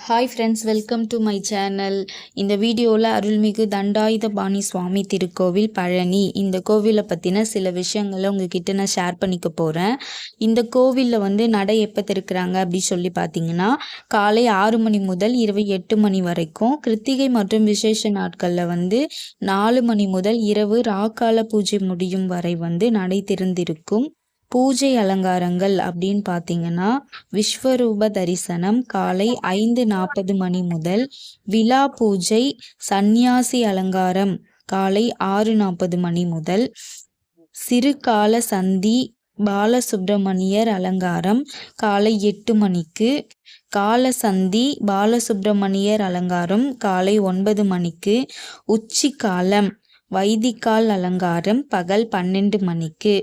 Hi friends welcome to my channel இந்த வீடியோவில் அருள்மிகு தண்டாயுதபாணி சுவாமி திருக்கோவில் பழனி. இந்த கோவிலை பற்றின சில விஷயங்களை உங்ககிட்ட நான் ஷேர் பண்ணிக்க போகிறேன் இந்த கோவிலில் வந்து நடை எப்போ திறக்கிறாங்க அப்படி சொல்லி பார்த்தீங்கன்னா காலை ஆறு மணி முதல் இரவு எட்டு மணி வரைக்கும் கிருத்திகை மற்றும் விசேஷ நாட்களில் வந்து நாலு மணி முதல் இரவு ராக்கால பூஜை முடியும் வரை வந்து நடை திறந்திருக்கும். பூஜை அலங்காரங்கள் அப்படின்னு பார்த்தீங்கன்னா விஸ்வரூப தரிசனம் காலை ஐந்து நாற்பது மணி முதல் விழா பூஜை சந்நியாசி அலங்காரம் காலை ஆறு நாற்பது மணி முதல் சிறுகால சந்தி பாலசுப்பிரமணியர் அலங்காரம் காலை எட்டு மணிக்கு காலசந்தி பாலசுப்பிரமணியர் அலங்காரம் காலை ஒன்பது மணிக்கு உச்சிக்காலம் வைதிகால் அலங்காரம் பகல் பன்னெண்டு மணிக்கு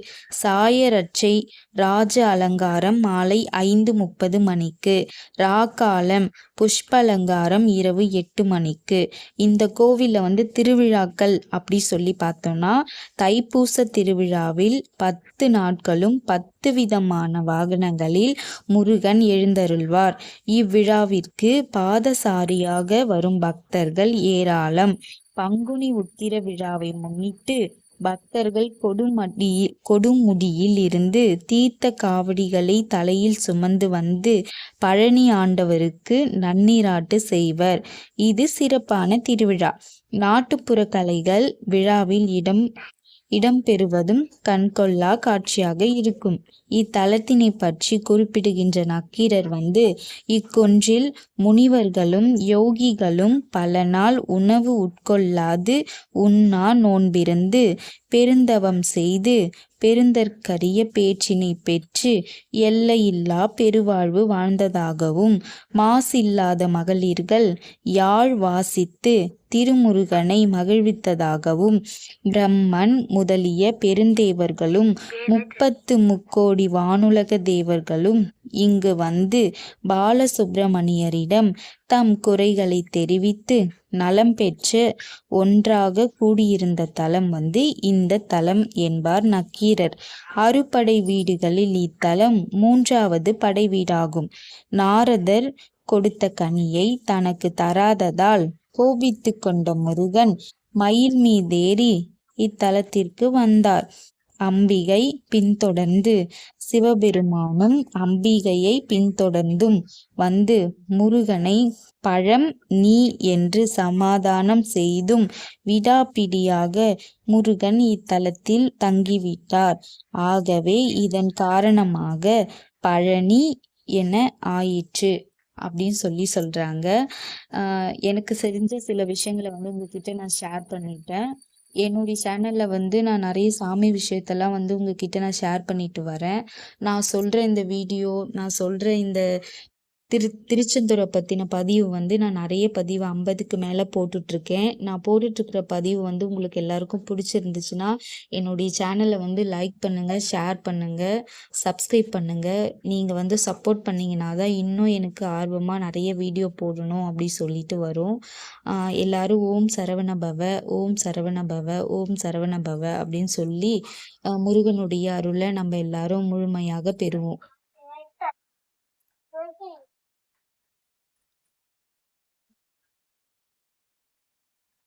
சாயரட்சை ராஜ அலங்காரம் மாலை ஐந்து முப்பது மணிக்கு ராக்காலம் புஷ்ப அலங்காரம் இரவு எட்டு மணிக்கு. இந்த கோவிலில் வந்து திருவிழாக்கள் அப்படி சொல்லி பார்த்தோம்னா தைப்பூச திருவிழாவில் பத்து நாட்களும் பத்து விதமான வாகனங்களில் முருகன் எழுந்தருள்வார். இவ்விழாவிற்கு பாதசாரியாக வரும் பக்தர்கள் ஏராளம். பங்குனி உத்திர விழாவை முன்னிட்டு பக்தர்கள் கொடுமடியில் கொடுமுடியில் இருந்து தீர்த்த காவடிகளை தலையில் சுமந்து வந்து பழனி ஆண்டவருக்கு நன்னீராட்டு செய்வர். இது சிறப்பான திருவிழா. நாட்டுப்புற கலைகள் விழாவில் இடம் இடம்பெறுவதும் கண்கொள்ளா காட்சியாக இருக்கும். இத்தலத்தினை பற்றி குறிப்பிடுகின்ற நக்கீரர் வந்து இக்கொன்றில் முனிவர்களும் யோகிகளும் பல நாள் உணவு உட்கொள்ளாது உண்ணா நோன்பிருந்து பெருந்தவம் செய்து பெருந்தற்கரிய பேச்சினை பெற்று எல்லையில்லா பெருவாழ்வு வாழ்ந்ததாகவும் மாசில்லாத மகளிர்கள் யாழ் வாசித்து திருமுருகனை மகிழ்வித்ததாகவும் பிரம்மன் முதலிய பெருந்தேவர்களும் முப்பத்து முக்கோடி வானுலக தேவர்களும் இங்கு வந்து பாலசுப்பிரமணியரிடம் தம் குறைகளை தெரிவித்து நலம் பெற்று ஒன்றாக கூடியிருந்த தலம் வந்து இந்த தலம் என்பார் நக்கீரர். அறுபடை வீடுகளில் இத்தலம் மூன்றாவது படை வீடாகும். நாரதர் கொடுத்த கனியை தனக்கு தராததால் கோபித்து கொண்ட முருகன் மயில் மீதேறி இத்தலத்திற்கு வந்தார். அம்பிகை பின்தொடர்ந்து சிவபெருமானும் அம்பிகையை பின்தொடர்ந்தும் வந்து முருகனை பழம் நீ என்று சமாதானம் செய்தும் விடாப்பிடியாக முருகன் இத்தலத்தில் தங்கிவிட்டார். ஆகவே இதன் காரணமாக பழனி என ஆயிற்று அப்படின்னு சொல்லி சொல்கிறாங்க எனக்கு தெரிஞ்ச சில விஷயங்களை வந்து உங்ககிட்ட நான் ஷேர் பண்ணிட்டேன். என்னுடைய சேனலில் வந்து நான் நிறைய சாமி விஷயத்தெல்லாம் வந்து உங்ககிட்ட நான் ஷேர் பண்ணிட்டு வரேன். நான் சொல்கிற இந்த வீடியோ நான் சொல்கிற இந்த திரு திருச்செந்தூரை பற்றின பதிவு வந்து நான் நிறைய பதிவு ஐம்பதுக்கு மேலே போட்டுட்ருக்கேன். நான் போட்டுட்ருக்கிற பதிவு வந்து உங்களுக்கு எல்லாருக்கும் பிடிச்சிருந்துச்சுன்னா என்னுடைய சேனலை வந்து லைக் பண்ணுங்கள் ஷேர் பண்ணுங்கள் சப்ஸ்கிரைப் பண்ணுங்கள் நீங்கள் வந்து சப்போர்ட் பண்ணிங்கன்னா தான் இன்னும் எனக்கு ஆர்வமாக நிறைய வீடியோ போடணும் அப்படி சொல்லிட்டு வரும். எல்லாரும் ஓம் சரவண பவ ஓம் சரவண பவ ஓம் சரவண பவ அப்படின்னு சொல்லி முருகனுடைய அருளை நம்ம எல்லாரும் முழுமையாக பெறுவோம்.